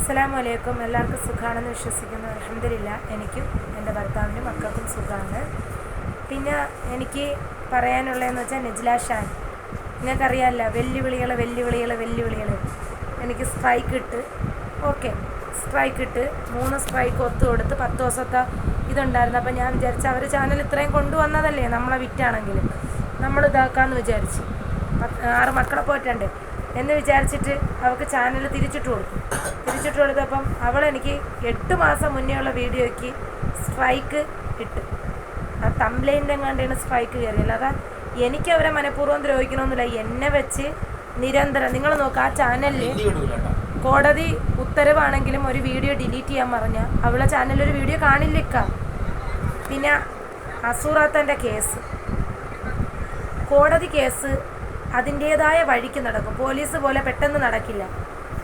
അസ്സലാമു വലൈക്കും എല്ലാവർക്കും സുഖമാണെന്ന് വിശ്വസിക്കുന്നു. അലഹമില്ല എനിക്കും എന്റെ ഭർത്താവിനും മക്കൾക്കും സുഖമാണ് പിന്നെ എനിക്ക് പറയാനുള്ളതെന്ന് വെച്ചാൽ നജ്ല ഷാൻ നിങ്ങൾക്കറിയാമല്ല വെല്ലുവിളികൾ വെല്ലുവിളികൾ വെല്ലുവിളികൾ എനിക്ക് സ്ട്രൈക്ക് ഇട്ട് ഓക്കെ സ്ട്രൈക്ക് ഇട്ട് മൂന്ന് സ്ട്രൈക്ക് ഒത്തു കൊടുത്ത് പത്ത് ദിവസത്തെ ഇതുണ്ടായിരുന്നു. അപ്പോൾ ഞാൻ വിചാരിച്ചു അവർ ചാനൽ ഇത്രയും കൊണ്ടുവന്നതല്ലേ നമ്മളെ വിറ്റാണെങ്കിലും നമ്മൾ ഇതാക്കാമെന്ന് വിചാരിച്ചു. ആറ് മക്കളെ പോയിട്ടുണ്ട്. എന്ന് വിചാരിച്ചിട്ട് അവർക്ക് ചാനൽ തിരിച്ചിട്ട് കൊടുത്തു. തിരിച്ചിട്ട് കൊടുത്തപ്പം അവൾ എനിക്ക് എട്ട് മാസം മുന്നേ ഉള്ള വീഡിയോയ്ക്ക് സ്ട്രൈക്ക് ഇട്ട്. ആ തംലൈന്റെ എങ്ങാണ്ടാണ് സ്ട്രൈക്ക് കയറി അല്ലാതെ എനിക്ക് അവരെ മനഃപൂർവം ദ്രോഹിക്കണമെന്നില്ല എന്നെ വെച്ച് നിരന്തരം നിങ്ങൾ നോക്കുക ആ ചാനലിൽ കോടതി ഉത്തരവാണെങ്കിലും ഒരു വീഡിയോ ഡിലീറ്റ് ചെയ്യാൻ പറഞ്ഞ അവളെ ചാനലിൽ ഒരു വീഡിയോ കാണില്ലിക്ക. പിന്നെ അസൂറാത്തന്റെ കേസ്. കോടതി കേസ് അതിന്റേതായ വഴിക്ക് നടക്കും. പോലീസ് പോലെ പെട്ടെന്ന് നടക്കില്ല.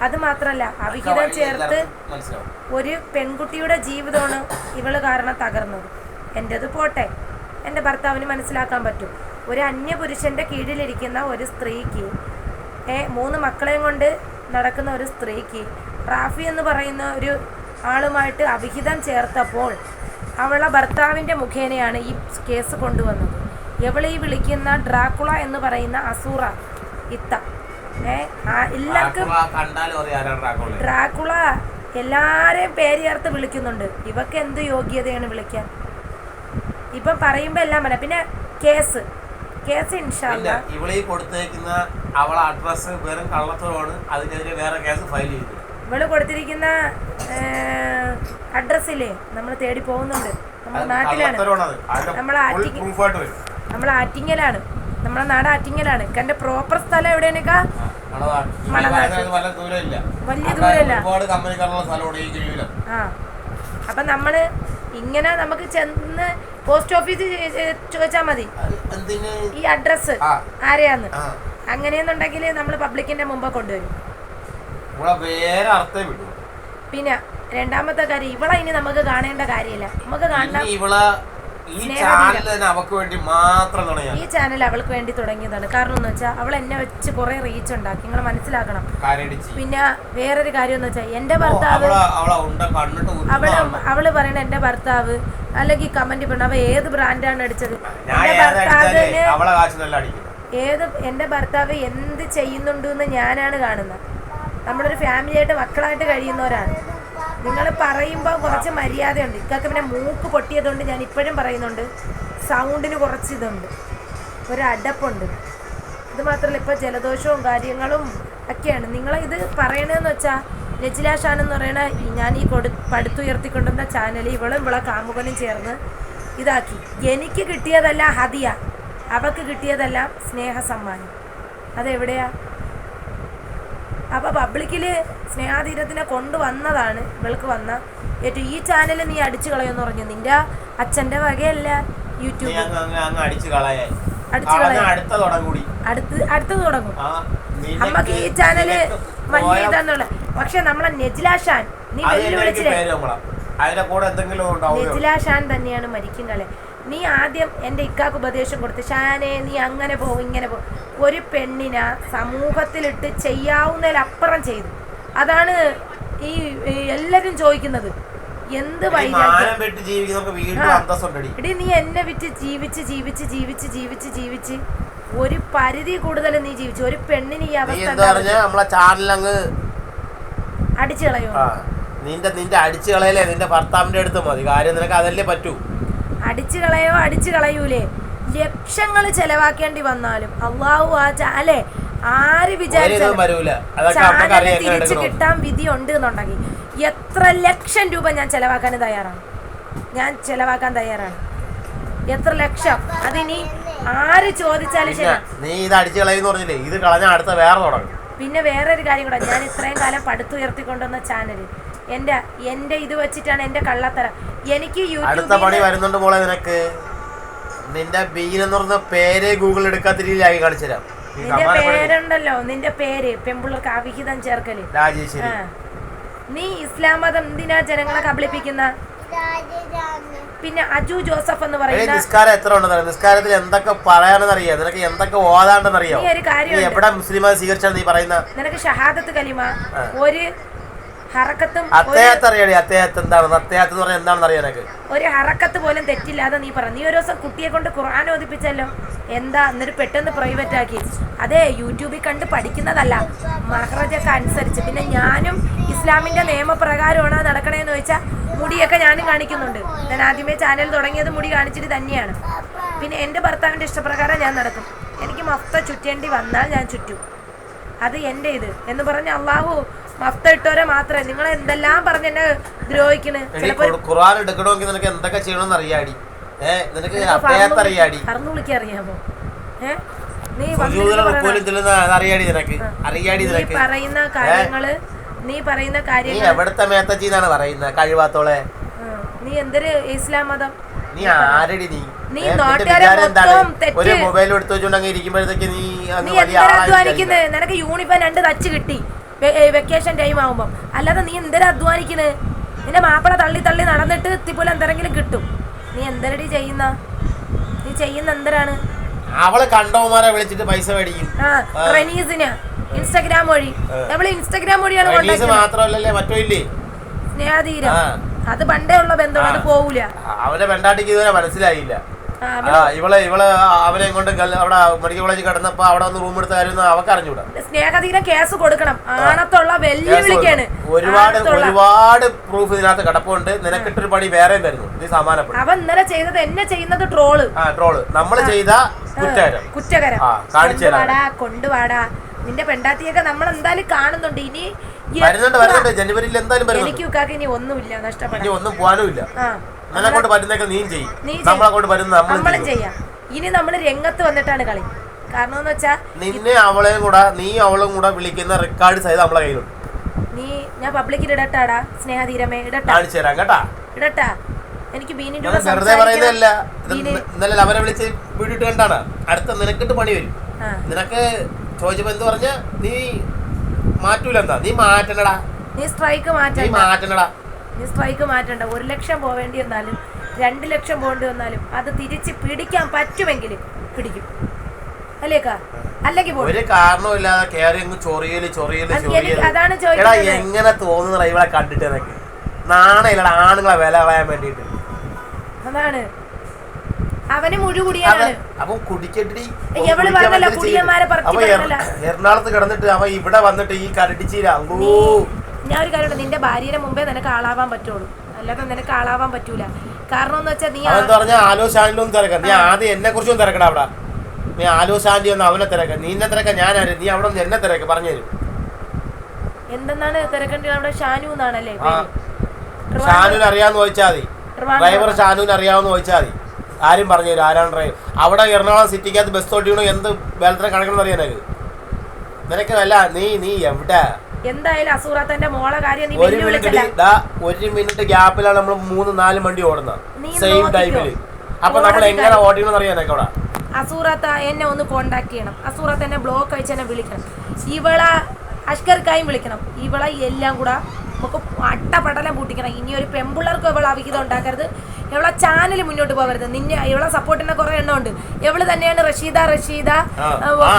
അത് മാത്രമല്ല അവിഹിതം ചേർത്ത് ഒരു പെൺകുട്ടിയുടെ ജീവിതമാണ് ഇവൾ കാരണം തകർന്നത്. എന്റെത് പോട്ടെ. എന്റെ ഭർത്താവിന് മനസ്സിലാക്കാൻ പറ്റും. ഒരു അന്യപുരുഷന്റെ കീഴിലിരിക്കുന്ന ഒരു സ്ത്രീക്ക് ഏ മൂന്ന് മക്കളെയും കൊണ്ട് നടക്കുന്ന ഒരു സ്ത്രീക്ക് റാഫി എന്ന് പറയുന്ന ഒരു ആളുമായിട്ട് അവിഹിതം ചേർത്തപ്പോൾ അവളെ ഭർത്താവിന്റെ മുഖേനയാണ് ഈ കേസ് കൊണ്ടുവന്നത്. എവളീ വിളിക്കുന്ന ഡ്രാക്കുള എന്ന് പറയുന്ന അസൂറ ഇത്ത. എല്ലാവർക്കും ഡ്രാക്കുള എല്ലാരെയും പേര് ചേർത്ത് വിളിക്കുന്നുണ്ട്. ഇവക്ക് എന്ത് യോഗ്യതയാണ് വിളിക്കാൻ? ഇപ്പം പറയുമ്പോ എല്ലാം പറയാം പിന്നെ കേസ്. കേസ് ഇൻഷാല്ല ഇവളീ കൊടുത്തേക്കുന്ന അവളെ അഡ്രസ് വെറും കള്ളത്തരമാണ്. അതിനെതിരെ വേറെ കേസ് ഫയൽ ചെയ്തു. ഇവൾ കൊടുത്തിരിക്കുന്ന അഡ്രസ്സില്ലേ നമ്മൾ തേടി പോകുന്നുണ്ട്. നമ്മുടെ നാട്ടിലാണ്. നമ്മൾ ആറ്റിങ്ങലാണ്. നമ്മളെ നാട് ആറ്റിങ്ങലാണ്. എന്റെ പ്രോപ്പർ സ്ഥലം എവിടെയാണേക്കാ? നമ്മൾ വലിയ ദൂരമില്ല. ആ. അപ്പം നമ്മൾ ഇങ്ങനെ നമുക്ക് ചെന്ന് പോസ്റ്റ് ഓഫീസിൽ ചോദിച്ചാ മതി. ഈ അഡ്രസ് ആരെയാന്ന്. അങ്ങനെയെന്നുണ്ടെങ്കിൽ നമ്മൾ പബ്ലിക്കിന്റെ മുമ്പ് കൊണ്ടുവരും. പിന്നെ രണ്ടാമത്തെ കാര്യം ഇവളെ ഇനി നമുക്ക് കാണേണ്ട കാര്യമില്ല. നമുക്ക് ഇവൾ ഈ. ചാനൽ തന്നെ വേണ്ടി മാത്രം ഈ ചാനൽ അവൾക്ക് വേണ്ടി തുടങ്ങിയതാണ്. കാരണം എന്ന് വെച്ചാൽ അവൾ എന്നെ വെച്ച് കുറെ റീച്ച് ഉണ്ടാക്കി. നിങ്ങൾ മനസ്സിലാക്കണം. പിന്നെ വേറൊരു കാര്യം എന്ന് വെച്ചാൽ എന്റെ ഭർത്താവ് അവളെ അവളെ പറയണ എന്റെ ഭർത്താവ് അല്ലെങ്കിൽ കമന്റ് പറഞ്ഞു അവ ഏത് ബ്രാൻഡാണ് അടിച്ചത്? ഏത് എന്റെ ഭർത്താവ് എന്ത് ചെയ്യുന്നുണ്ട് എന്ന് ഞാനാണ് കാണുന്നത്. നമ്മളൊരു ഫാമിലിയായിട്ട് മക്കളായിട്ട് കഴിയുന്നവരാണ്. നിങ്ങൾ പറയുമ്പോൾ കുറച്ച് മര്യാദയുണ്ട്. ഇക്കൊക്കെ പിന്നെ മൂക്ക് പൊട്ടിയതുകൊണ്ട് ഞാൻ ഇപ്പോഴും പറയുന്നുണ്ട്. സൗണ്ടിന് കുറച്ച് ഇതുണ്ട്. ഒരു അടപ്പുണ്ട്. ഇത് മാത്രമല്ല ഇപ്പോൾ ജലദോഷവും കാര്യങ്ങളും ഒക്കെയാണ്. നിങ്ങൾ ഇത് പറയണതെന്ന് വെച്ചാൽ രജില ഷാൻ എന്ന് പറയണ ഞാൻ ഈ കൊടു പടുത്തുയർത്തിക്കൊണ്ടുവന്ന ചാനൽ ഇവളും ഇവളെ കാമുകനും ചേർന്ന് ഇതാക്കി. എനിക്ക് കിട്ടിയതല്ല ഹതിയ. അവക്ക് കിട്ടിയതെല്ലാം സ്നേഹസമ്മാനം. സമ്മാനം അതെവിടെയാ? അപ്പോൾ പബ്ലിക്കിൽ സ്നേഹാതീരത്തിനെ കൊണ്ടുവന്നതാണ് ഇവൾക്ക് വന്ന. ഏറ്റവും ഈ ചാനൽ നീ അടിച്ചു കളയെന്ന് പറഞ്ഞു. നിന്റെ അച്ഛന്റെ വകയല്ല യൂട്യൂബ് അടുത്ത അടുത്തത് തുടങ്ങും. നമ്മക്ക് ഈ ചാനൽ വലിയ ഇതാന്നുള്ള പക്ഷെ നമ്മളെ നെജിലാഷാൻ നീ വെല്ലുവിളിച്ചില്ലേ? നെജിലാഷാൻ തന്നെയാണ് മരിക്കും കളെ. നീ ആദ്യം എന്റെ ഇക്കാക്ക് ഉപദേശം കൊടുത്ത് ഷാനെ നീ അങ്ങനെ പോകും ഇങ്ങനെ പോകും ഒരു പെണ്ണിനെ സമൂഹത്തിലിട്ട് ചെയ്യാവുന്നതിലപ്പുറം ചെയ്തു. അതാണ് ഈ എല്ലാവരും ചോദിക്കുന്നത്. എന്ത് എടി നീ എന്നെ വിറ്റ് ജീവിച്ച് ജീവിച്ച് ജീവിച്ച് ജീവിച്ച് ജീവിച്ച് ഒരു പരിധി കൂടുതൽ നീ ജീവിച്ചു. ഒരു പെണ്ണിന് ഈ അവസ്ഥ അടിച്ചു കളയോ? നിന്റെ നിന്റെ അടിച്ചു കളയലേ നിന്റെ ഭർത്താവിന്റെ അടുത്ത് മതി. കാര്യം നിനക്ക് അതല്ലേ പറ്റൂ. അടിച്ചു കളയോ അടിച്ചു കളയൂലേ. ലക്ഷങ്ങൾ ചെലവാക്കേണ്ടി വന്നാലും അള്ളാഹു ആ ചാ- ആര് വിചാരിച്ചാലും ചാനൽ തിരിച്ചു കിട്ടാൻ വിധി ഉണ്ട് എന്നുണ്ടെങ്കിൽ എത്ര ലക്ഷം രൂപ ഞാൻ ചെലവാക്കാൻ തയ്യാറാണ്? ഞാൻ ചെലവാക്കാൻ തയ്യാറാണ്. എത്ര ലക്ഷം? അതിനി ആര് ചോദിച്ചാലും ശരി നീ ഇത് അടിച്ചു കളയെന്ന് പറഞ്ഞില്ലേ? ഇത് കളഞ്ഞ അടുത്ത വേറെ തുടങ്ങും. പിന്നെ വേറൊരു കാര്യം കൂടെ ഞാൻ ഇത്രയും കാലം പടുത്തുയർത്തിക്കൊണ്ടുവന്ന ചാനൽ എന്റെ എന്റെ ഇത് വെച്ചിട്ടാണ് എന്റെ കള്ളത്തരം. എനിക്ക് അടുത്ത പണി വരുന്നുണ്ട് മോളെ നിനക്ക്. നിന്റെ ബീൻ എന്ന് പറഞ്ഞ പേര് ഗൂഗിൾ എടുക്കാത്ത രീതിയിലായി കാണിച്ചു തരാം. നിന്റെ. പേരുണ്ടല്ലോ നിന്റെ പേര് പെമ്പിള്ളർക്ക് അവിഹിതം ചേർക്കൽ. രാജേശ്വരി നീ ഇസ്ലാം മതം എന്തിനാ ജനങ്ങളെ കബളിപ്പിക്കുന്ന? പിന്നെ അജു ജോസഫ് എന്ന് പറയുന്നത് പറയുന്ന നിസ്കാരം എത്ര ഉണ്ടെന്ന് നിസ്കാരത്തിൽ എന്തൊക്കെ പറയാനെന്ന് അറിയാം നിനക്ക് എന്തൊക്കെ ഓതാണ്ടെന്ന് അറിയാം നീ ഒരു നീ കാര്യമുണ്ട്. എവിടെ മുസ്ലിം സ്വീകരിച്ചാണ് നീ പറയുന്ന? നിനക്ക് ഷഹാദത്ത് കലിമ ഒരു ഹറക്കത്തും എന്താണെന്ന് എന്ന് പറഞ്ഞാൽ എന്താണെന്ന് ഒരു ഹറക്കത്ത് പോലും തെറ്റില്ലാതെ നീ പറ. നീ ഒരു ദിവസം കുട്ടിയെ കൊണ്ട് ഖുർആൻ ഓതിപ്പിച്ചല്ലോ. എന്താ എന്നിട്ട് പെട്ടെന്ന് പ്രൈവറ്റ് ആക്കി. അതെ യൂട്യൂബിൽ കണ്ട് പഠിക്കുന്നതല്ല. മഹ്റജൊക്കെ അനുസരിച്ച്. പിന്നെ ഞാനും ഇസ്ലാമിന്റെ നിയമപ്രകാരമാണ് നടക്കണേന്ന് ചോദിച്ചാൽ മുടിയൊക്കെ ഞാനും കാണിക്കുന്നുണ്ട്. ഞാൻ ആദ്യമേ ചാനൽ തുടങ്ങിയത് മുടി കാണിച്ചിട്ട് തന്നെയാണ്. പിന്നെ എന്റെ ഭർത്താവിന്റെ ഇഷ്ടപ്രകാരം ഞാൻ നടക്കും. എനിക്ക് മൊത്തം ചുറ്റേണ്ടി വന്നാൽ ഞാൻ ചുറ്റും. അത് എന്റെ ഇത്. എന്ന് പറഞ്ഞ് അള്ളാഹു മഫ്ത ഇട്ടവരെ മാത്രമേ. നിങ്ങൾ എന്തെല്ലാം പറഞ്ഞ് എന്നെ ദ്രോഹിക്കണ്? ഖുർആൻ എടുക്കണമെങ്കിൽ നിനക്ക് എന്തൊക്കെ ചെയ്യണമെന്ന് അറിയാടി ഏ നിനക്ക് അറിയാടി. പറഞ്ഞു വിളിക്കാൻ അറിയാമോ ഏ? നീ അറിയാടി നിനക്ക്. അറിയാടി നിനക്ക്. പറയുന്ന കാര്യങ്ങൾ നീ പറയുന്ന കാര്യങ്ങൾ എവിടത്തെ പറയുന്നത്? കഴിവാത്തോളെ. നീ എന്തൊരു ഇസ്ലാം മതം? നീ ആരടി നീ? നീ. ഒരു മൊബൈൽ എടുത്തു വെച്ചോണ്ട് അങ്ങ് ഇരിക്കുമ്പോഴത്തേക്ക് നീ അധ്വാനിക്കുന്നത് നിനക്ക് യൂണിഫോം രണ്ട് തച്ച് കിട്ടി. വെക്കേഷൻ ടൈം ആകുമ്പോൾ അല്ലാതെ നീ എന്തിനാ അധ്വാനിക്കുന്നത് നിന്റെ മാപ്പിള തള്ളി തള്ളി നടന്നിട്ട് എത്തിപ്പോലെ എന്തെങ്കിലും കിട്ടും. നീ എന്തരടി ചെയ്യുന്ന? നീ ചെയ്യുന്ന എന്തരാണ്? അവൾ കണ്ടോമാരെ വിളിച്ചിട്ട് പൈസ മേടിക്കും. ആ ഇൻസ്റ്റാഗ്രാം വഴി. നമ്മൾ ഇൻസ്റ്റാഗ്രാം വഴിയാണ് മാത്രമല്ലല്ലേ മറ്റോ ഇല്ലേ? സ്നേഹതീരം അത് പണ്ടേ ഉള്ള ബന്ധമാണ് അത് പോവൂല. അവന്റെ പെണ്ടാട്ടിക്ക് ഇതുവരെ മനസ്സിലായില്ല. ആ, ഇവളെ അവനെ കൊണ്ട് അവിടെ മെഡിക്കൽ കോളേജിൽ കിടന്നപ്പോ അവിടെ ഒന്ന് റൂം എടുത്ത കാര്യം അവക്ക് അറിഞ്ഞൂടാ സ്നേഹതീരെ കേസ് കൊടുക്കണം. ആണത്തുള്ള വെല്ലുവിളിക്കാണ്. ഒരുപാട് ഒരുപാട് പ്രൂഫ് ഇതിനകത്ത് കിടപ്പുണ്ട്. നിനക്കിട്ടൊരു പണി വേറെയും തരുന്നു. ഇത് സമാനപ്പെട്ടു അവൻ ഇന്നലെ ചെയ്തത് എന്നെ ചെയ്യുന്നത് ട്രോൾ. ആ ട്രോൾ. നമ്മൾ ചെയ്ത കുറ്റകരം. കുറ്റകരം. കാണിച്ചാടാ കാണിച്ചു കൊണ്ടുവാടാ നിന്റെ പെണ്ടാത്തിയൊക്കെ നമ്മൾ എന്തായാലും കാണുന്നുണ്ട്. ഇനി വരുന്നുണ്ട് വരുന്നുണ്ട്. ജനുവരിയിൽ എന്തായാലും എനിക്ക് ഇനി ഒന്നുമില്ല നഷ്ടപ്പെട്ടു ഒന്നും പോകാനും ഇല്ല. കൊണ്ട് പറ്റുന്നൊക്കെ നീയും ചെയ്യും നമ്മളെ കൊണ്ട് പറ്റുന്ന നമ്മളും ചെയ്യാം. ഇനി നമ്മൾ രംഗത്ത് വന്നിട്ടാണ് കളി. കാരണം എന്ന് വെച്ചാ നിന്നെ അവളെ കൂടെ നീ അവളും കൂടെ വിളിക്കുന്ന റെക്കോർഡ് സഹിതം നമ്മളെ കയ്യിലുണ്ട്. നീ ഞാൻ പബ്ലിക്കിൽ ഇടട്ടാടാ. സ്നേഹധീരമേ ഇടട്ടാ. തരാം കേട്ടാ. ഇടട്ടാ. എനിക്ക് ബീനിന്റെ കൂടെ വെറുതെ പറയുന്നതല്ല. ഇന്നലെ അവരെ വിളിച്ച് വീട്ടിട്ട് കണ്ടാണ്. അടുത്ത നിനക്കിട്ട് പണി വരും. നിനക്ക് ചോദിച്ചപ്പോ എന്ത് പറഞ്ഞ? നീ മാറ്റൂല എന്താ? നീ മാറ്റണടാ. നീ സ്ട്രൈക്ക് നീ മാറ്റണ്ട. മാറ്റണടാ നീ സ്ട്രൈക്ക് മാറ്റണ്ട. ഒരു ലക്ഷം പോവേണ്ടി വന്നാലും രണ്ട് ലക്ഷം പോകേണ്ടി വന്നാലും അത് തിരിച്ച് പിടിക്കാൻ പറ്റുമെങ്കിൽ പിടിക്കും. അല്ലേക്കാ അല്ലെങ്കിൽ ഒരു കയറി ചൊറിയൽ ചൊറിയൽ ചൊറിയൽ. എങ്ങനെ കണ്ടിട്ട് എനിക്ക് നാണയില്ലടാ ആണുങ്ങളെ വില കളയാൻ വേണ്ടിട്ട് അതാണ്. അവന് മുഴുകുടിയാണ് അപ്പൊ കുടിക്കട്ടി എറണാകുളത്ത് കിടന്നിട്ട് അവൻ ഇവിടെ വന്നിട്ട് ഈ കരടിച്ചീരാ ഞാൻ ഒരു കാര്യമുണ്ട് നിന്റെ ഭാര്യയുടെ മുമ്പേ നിനക്ക് ആളാവാൻ പറ്റുള്ളൂ. അല്ലാതെ നിനക്ക് ആളാവാൻ പറ്റൂല. കാരണം എന്ന് വെച്ചാൽ നീ ആ- അവൻ പറഞ്ഞ ആലോ ശാന്റിലൊന്നും തിരക്കാം. നീ ആദ്യം എന്നെ കുറിച്ചൊന്നും തിരക്കടാ അവിടെ. നീ ആലോ ശാന്റി ഒന്ന് അവനെ തിരക്കാം. നീ എന്നെ തിരക്കാം ഞാൻ ആര് നീ അവിടെ നിന്ന് എന്നെ തിരക്ക് പറഞ്ഞു തരും എന്തെന്നാണ് തിരക്കേണ്ടത്? അവിടെ ഷാനു എന്നാണല്ലേ? ഷാനുവിന് അറിയാന്ന് ചോദിച്ചാൽ മതി. ഡ്രൈവർ ഷാനുവിന് അറിയാമെന്ന് ചോദിച്ചാൽ മതി. ആരും പറഞ്ഞു തരും ആരാണ് ഡ്രൈവർ? അവിടെ എറണാകുളം സിറ്റിക്കകത്ത് ബസ് തൊട്ടിയണോ എന്ത് വേലത്തിനെ കണക്കണമെന്ന് അറിയാൻ നിനക്ക് നിനക്ക് അല്ല നീ നീ എവിടെ? എന്തായാലും അസൂറാത്തന്റെ മോളെ കാര്യം നീ ഒരു മിനിറ്റ് വെല്ലുവിളിച്ചല്ല ദാ ഒരു മിനിറ്റ് ഗ്യാപ്പിലാണ് നമ്മൾ മൂന്ന് നാല് വണ്ടി ഓടുന്നത് സെയിം നോക്കിക്കോ. ടൈമിൽ അപ്പൊ നമ്മൾ എങ്ങനെ ഓടിക്കണമെന്ന് അറിയാനൊക്കെ അവിടെ അസൂറത്ത എന്നെ ഒന്ന് കോണ്ടാക്ട് ചെയ്യണം. അസൂറത്ത് എന്നെ ബ്ലോക്ക് അയച്ച് എന്നെ വിളിക്കണം. ഇവളെ അഷ്കർക്കായും വിളിക്കണം. ഇവളെ എല്ലാം കൂടെ നമുക്ക് അട്ടപടലം പൂട്ടിക്കണം. ഇനി ഒരു പെമ്പിള്ളേർക്കും ഇവളെ അവിഹിതം ഉണ്ടാക്കരുത്. ഇവളെ ചാനൽ മുന്നോട്ട് പോകരുത് നിന്നെ ഇവളെ സപ്പോർട്ടിന് കുറെ എണ്ണം ഉണ്ട്. ഇവൾ തന്നെയാണ് റഷീദ റഷീദ.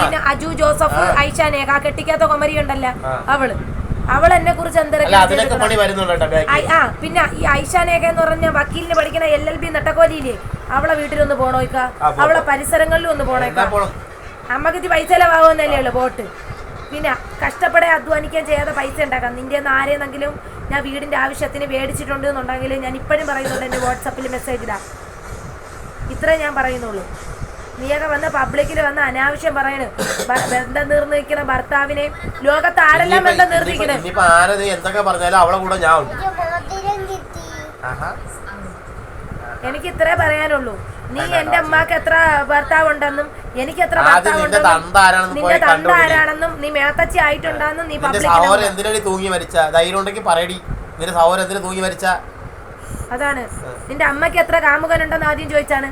പിന്നെ അജു ജോസഫ് ഐഷ നേഹ കെട്ടിക്കാത്ത കൊമരി ഉണ്ടല്ല അവൾ. അവൾ എന്നെ കുറിച്ച് എന്തെങ്കിലും ആ പിന്നെ ഈ ഐഷ ഐഷാനേക എന്ന് പറഞ്ഞ വക്കീലിന് പഠിക്കുന്ന എൽ എൽ ബി നെട്ടക്കോലിയില്ലേ? അവളെ വീട്ടിലൊന്ന് പോണോയ്ക്ക? അവളെ പരിസരങ്ങളിലും ഒന്ന് പോണേക്ക? പോണം? അമ്മയ്ക്ക് ഇത് പൈസ ചെലവാകുന്നല്ലേ ഉള്ളു ബോട്ട്. പിന്നെ കഷ്ടപ്പെടെ അധ്വാനിക്കാൻ ചെയ്യാതെ പൈസ ഉണ്ടാക്കാം. നിന്റെ നിന്ന് ആരെയെന്നെങ്കിലും ഞാൻ വീടിന്റെ ആവശ്യത്തിന് മേടിച്ചിട്ടുണ്ട് എന്നുണ്ടെങ്കിൽ ഞാൻ ഇപ്പോഴും പറയുന്നുള്ളൂ എന്റെ വാട്സപ്പിൽ മെസ്സേജ് ഇടാം ഇത്രേ ഞാൻ പറയുന്നുള്ളൂ. നീയൊക്കെ വന്ന് പബ്ലിക്കിൽ വന്ന് അനാവശ്യം പറയണ്. ബന്ധം നിർണയിക്കുന്ന ഭർത്താവിനെ ലോകത്ത് ആരെല്ലാം ബന്ധം നിർണയിക്കണേ എന്തൊക്കെ പറഞ്ഞാലും അവളെ കൂടെ ഞാൻ. എനിക്ക് ഇത്രേ പറയാനുള്ളൂ. നീ എന്റെ അമ്മയ്ക്ക് എത്ര ഭർത്താവ് ഉണ്ടെന്നും എനിക്ക് എത്ര ഭർത്താവുണ്ടെന്നും നിന്റെ തന്ത ആരാണെന്ന് നീ മേത്തച്ചി ആയിട്ടുണ്ടെന്നും നീ സഹോദരൻ എന്തിനടി തൂങ്ങി മരിച്ച? ധൈര്യം ഉണ്ടെങ്കിൽ പറയടി. നിന്റെ സഹോദരൻ എന്തിനു തൂങ്ങി മരിച്ച? അതാണ്. നിന്റെ അമ്മയ്ക്ക് എത്ര കാമുകനുണ്ടെന്ന് ആദ്യം ചോദിച്ചാണ്.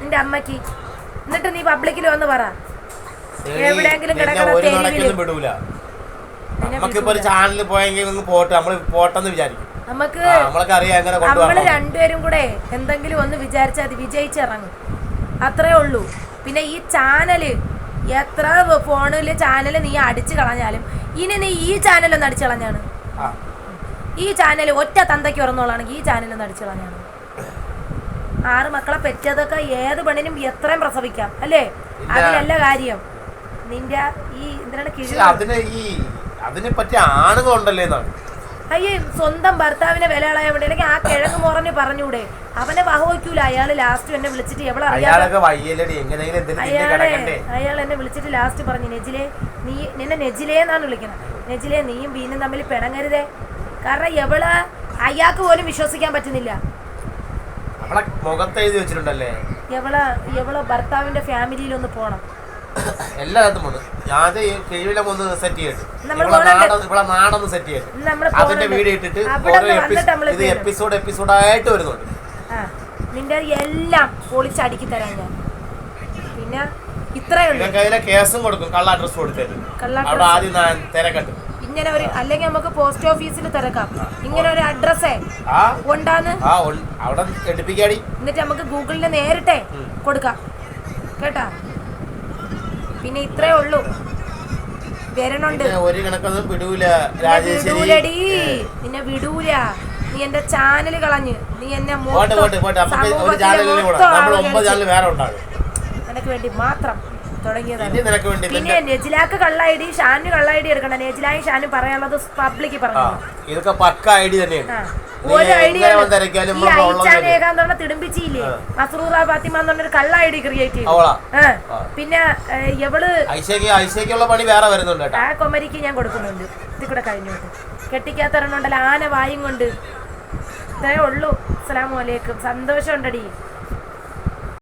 നിന്റെ അമ്മയ്ക്ക് എന്നിട്ട് നീ പബ്ലിക്കിൽ വന്ന് പറ. എവിടെയെങ്കിലും കിടക്കാൻ കിടക്കണ നിന്നെ നമുക്കിപ്പോ ഒരു ചാനലിൽ പോയെങ്കിൽ പോട്ടെ നമ്മൾ പോട്ടെന്ന് വിചാരിക്കും. നമുക്ക് നമ്മൾ രണ്ടുപേരും കൂടെ എന്തെങ്കിലും ഒന്ന് വിചാരിച്ചാൽ അത് വിജയിച്ചിറങ്ങും. അത്രേ ഉള്ളൂ. പിന്നെ ഈ ചാനൽ എത്ര ഫോണിൽ ചാനൽ നീ അടിച്ചു കളഞ്ഞാലും ഇനി നീ ഈ ചാനൽ ഒന്ന് അടിച്ചു കളഞ്ഞാണ്. ഈ ചാനൽ ഒറ്റ തന്തയ്ക്ക് ഉറന്നോളാണെങ്കിൽ ഈ ചാനൽ ഒന്ന് അടിച്ചു കളഞ്ഞാണ്. ആറ് മക്കളെ പെറ്റതൊക്കെ ഏത് പെണ്ണിനും എത്രയും പ്രസവിക്കാം അല്ലേ? അതിനല്ല അതിലല്ല കാര്യം. നിന്റെ ഈ എന്തിനാണ് അതിനെ പറ്റി ആണുങ്ങളുണ്ടല്ലേ എന്നാണ് അയ്യേ സ്വന്തം ഭർത്താവിനെ വില ഇളയവിടെ വേണ്ടി അല്ലെങ്കിൽ ആ കിഴങ്ങ് മുറഞ്ഞ് പറഞ്ഞൂടെ. അവനെ വഹവയ്ക്കൂല. അയാൾ ലാസ്റ്റ് എന്നെ വിളിച്ചിട്ട് എവിടെ അയാളെ അയാൾ എന്നെ വിളിച്ചിട്ട് ലാസ്റ്റ് പറഞ്ഞു നെജിലെ നീ നിന്നെ നെജിലേ എന്നാണ് വിളിക്കുന്നത്. നെജിലെ നീയും ബീനും തമ്മിൽ പിണങ്ങരുതേ. കാരണം എവൾ അയാൾക്ക് പോലും വിശ്വസിക്കാൻ പറ്റുന്നില്ല. എവള എവള ഭർത്താവിന്റെ ഫാമിലിയിലൊന്ന് പോണം. എല്ലായിടത്തും ഉണ്ട്. ആദ്യം ഈ കിഴിവിലം ഒന്ന് സെറ്റ് ചെയ്യട്ടെ ഇവിടെ? നാടൊന്ന് സെറ്റ് ചെയ്യട്ടെ അതിന്റെ വീഡിയോ ഇട്ടിട്ട് ഓരോ എപ്പിസോഡ് ഇത് എപ്പിസോഡ് എപ്പിസോഡായിട്ട് വരുന്നുണ്ട്. നിന്റെ എല്ലാം പൊളിച്ചടുക്കി തരാം ഞാൻ. പിന്നെ ഇത്രയേ ഉള്ളൂ. ഇതൊക്കെ അതിലെ കേസും കൊടുക്കും. കള്ള അഡ്രസ് അവിടെ ആദ്യം ഞാൻ തിരക്കട്ടു. ഇങ്ങനെ ഒരു അല്ലെങ്കിൽ നമുക്ക് പോസ്റ്റ് ഓഫീസിൽ തിരക്കാം. ഇങ്ങനെ ഒരു അഡ്രസ്സേ ഉണ്ടാന്ന്? അവിടെ എന്നിട്ട് നമുക്ക് ഗൂഗിളിൽ നേരിട്ടേ കൊടുക്കാം. കേട്ടാ? പിന്നെ ഇത്രേ ഉള്ളൂ. വരണുണ്ട്. പിന്നെ ഒരു കണക്കൊന്നും വിടൂല വിടൂലടി. നിന്നെ വിടൂല. നീ എന്റെ ചാനൽ കളഞ്ഞ്. നീ എന്നെ മൊത്തം സമൂഹത്തിലെ മൊത്തം നിനക്ക് വേണ്ടി മാത്രം തുടങ്ങിയതാണ്. പിന്നെ നെജിലാക്ക് കള്ള ഐ ഡി ഷാനു കള്ള ഐ ഡി എടുക്കണം നെജിലായും ഷാനും പറയാനുള്ളത് പബ്ലിക്ക് പറഞ്ഞു ഇതൊക്കെ പക്ക ഐ ഡി തന്നെയാണ്. ഒരു ഐഡിയ തന്നെ. പറഞ്ഞ തിടുമ്പിച്ചില്ലേ. മസറൂറ ഫാത്തിമ എന്ന് പറഞ്ഞൊരു കള്ള ഐ ഡി ക്രിയേറ്റ് ചെയ്തു. പിന്നെ എവൾ ഐശയ്ക്ക് ഐശയ്ക്കുള്ള പണി വേറെ വരുന്നുണ്ട് ആ കൊമരിക്ക് ഞാൻ കൊടുക്കുന്നുണ്ട്. ഇത് കൂടെ കഴിഞ്ഞോട്ട് കെട്ടിക്കാത്തറണുണ്ടല്ലോ ആന വായും കൊണ്ട്. ഇത്രേ ഉള്ളൂ. അസ്സലാമു അലൈക്കും. സന്തോഷം ഉണ്ടടി